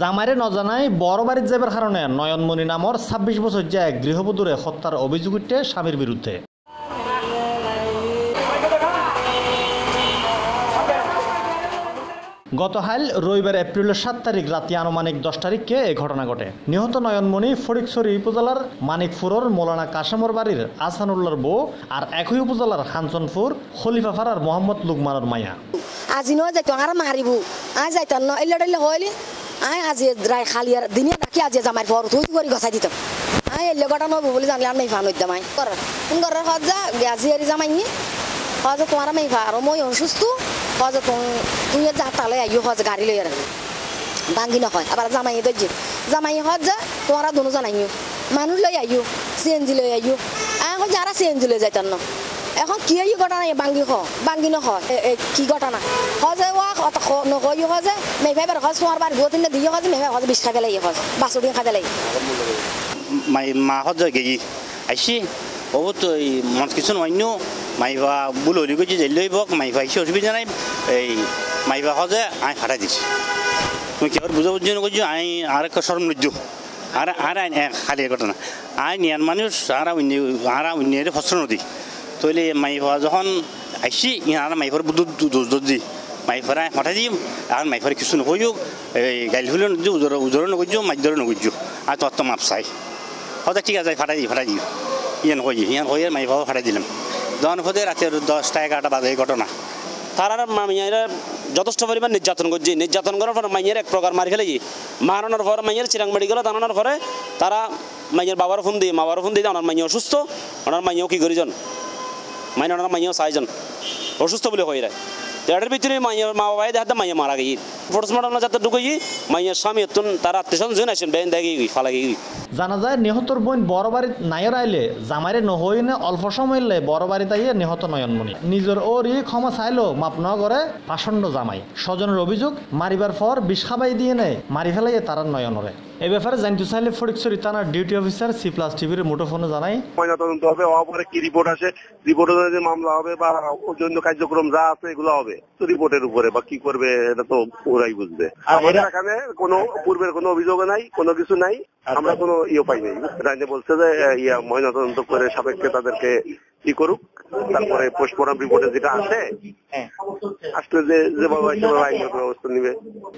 জামাইরে নজানায় বড় বাড়ির যাবার কারণে নয়নমণি নামর ছাব্বিশ বছর যায় গৃহবধূরে হত্যার অভিযোগ উঠে স্বামীর বিরুদ্ধে গতকাল রবিবার এপ্রিলের সাত তারিখ রাতে আনুমানিক দশ তারিখকে এই ঘটনা ঘটে। নিহত নয়নমণি ফরিকছড়ি উপজেলার মানিকপুরের মৌলানা কাশামর বাড়ির আসানুল্লাহর বউ আর একই উপজেলার হানচনপুর খলিফাফারার মোহাম্মদ লুকমানের মায়া। আজি নয় যাইতো আর মারিব আই যাইতাম হইলি আই আজি রায় খালি আর দিনে ডাকি আজি জামাই পর তুই করে গছাই দিতাম। আই এলে গটা নব বলে জানলে আর মেই ফান হইতাম আই কর, কোন ঘরের হজ যা? আজি এরি জামাই নি। হজ তোমার মেই ফা আর মই অসুস্থ। হজ তুই যা তালে আইও হজ গাড়ি লই আর ভাঙ্গি নয় আবার জামাই দজ্জি জামাই হজ যা, তোমার দুনো জানাইও। মানুষ লই আইও সিএনজি লই আইও। এখন যারা সিএনজি লই যাইতাম না। এখন কি এই ঘটনা বাঙ্গি খ বাঙ্গি নখ কি ঘটনা? অত নকই হজে মেঘাই বার হজ তোমার বার গতিন দিয়ে হজে মেঘাই হজ বিশ খাবে লাগে হজ বাসুটি খাবে লাগে। মাই মাহত যায় গেছি আইসি বহুত এই মন কিছু অন্য মাইবা বুলরি গেছি যে লইব মাইবা এসে অসুবিধা নাই এই মাইবা হজে আই ফাটাই দিছি। তুমি কি বুঝা বুঝছি না করছি আই একটা শরম লজ্জু আর আর আইন খালি ঘটনা। আই নিয়ান মানুষ আর অন্য আর অন্য ফসল নদী। তৈলে মাইবা যখন আইসি আর মাইফার দোষ দোষ দি মাইফারা হঠাৎ দিম আর মাইফার কিছু নকইও এই গাইল ফুলে নদী উজর উজর নকইও মাইদরে নকইও আর তত্ত্ব মাপ চাই। হয়তো ঠিক আছে, ফাটাই দিই ফাটাই দিই ইয়ান কই ইয়ান কই মাইফাও ফাটাই দিলাম। যখন খোঁজে রাতে দশটা এগারোটা বাজে ঘটনা। তারা মাইয়ারা যথেষ্ট পরিমাণ নির্যাতন করছে নির্যাতন করার পর মাইয়ের এক প্রকার মারি ফেলেছি মারানোর পর মাইয়ের চিরাং মেডিকেল আনানোর পরে তারা মাইয়ের বাবার ফোন দিয়ে বাবার ফোন দিয়ে ওনার মাইয়া অসুস্থ ওনার মাইয়াও কি করিজন মাইন ওনার মাইয়াও চাইজন অসুস্থ বলে হয়ে যায় এটার ভিতরে মাইয়া মা বাবাই দেখাতে মাইয়া মারা গিয়ে পোস্টমর্টম যাতে ঢুকে মাইয়ের স্বামী এতন তারা আত্মীয় জেন আসেন বেন দেখে ফালা জানা যায় নিহতর বোন বড় বাড়িত নাইর আইলে জামাইরে নহইনে অল্প সময় বড় বাড়িতে আইয়ে নিহত নয়নমণি। নিজের ওরই ক্ষমা চাইলো মাপ ন করে পাষণ্ড জামাই। স্বজনের অভিযোগ মারিবার পর বিষ খাবাই দিয়ে নেয় মারি ফেলাইয়ে তারা নয়নরে। এ ব্যাপারে জানতে চাইলে ফরিকছড়ি থানার ডিউটি অফিসার সি প্লাস টিভির মুঠোফোনে জানাই। ময়না তদন্ত হবে হওয়ার পরে কি রিপোর্ট আসে? রিপোর্টে যদি মামলা হবে বা জন্য কার্যক্রম যা আছে এগুলো হবে। তো রিপোর্টের উপরে বা কি করবে এটা তো ওরাই বুঝবে। আর আমাদের এখানে কোনো পূর্বের কোনো অভিযোগ নাই কোনো কিছু নাই আমরা কোনো ইয়ে পাই নাই। রাজ্যে বলছে যে ইয়া ময়না তদন্ত করে সাপেক্ষে তাদেরকে ই করুক। তারপরে পোস্টমর্টম রিপোর্টে যেটা আসে আসলে যে যেভাবে সেভাবে আইনগত ব্যবস্থা নিবে।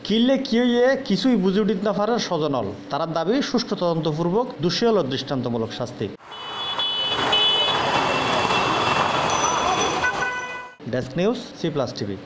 কিনলে কি হইয়ে কিছুই বুঝে উঠিত না পারে স্বজনল তার দাবি সুষ্ঠু তদন্তপূর্বক দোষী হল দৃষ্টান্তমূলক শাস্তি। Desk news C plus TV.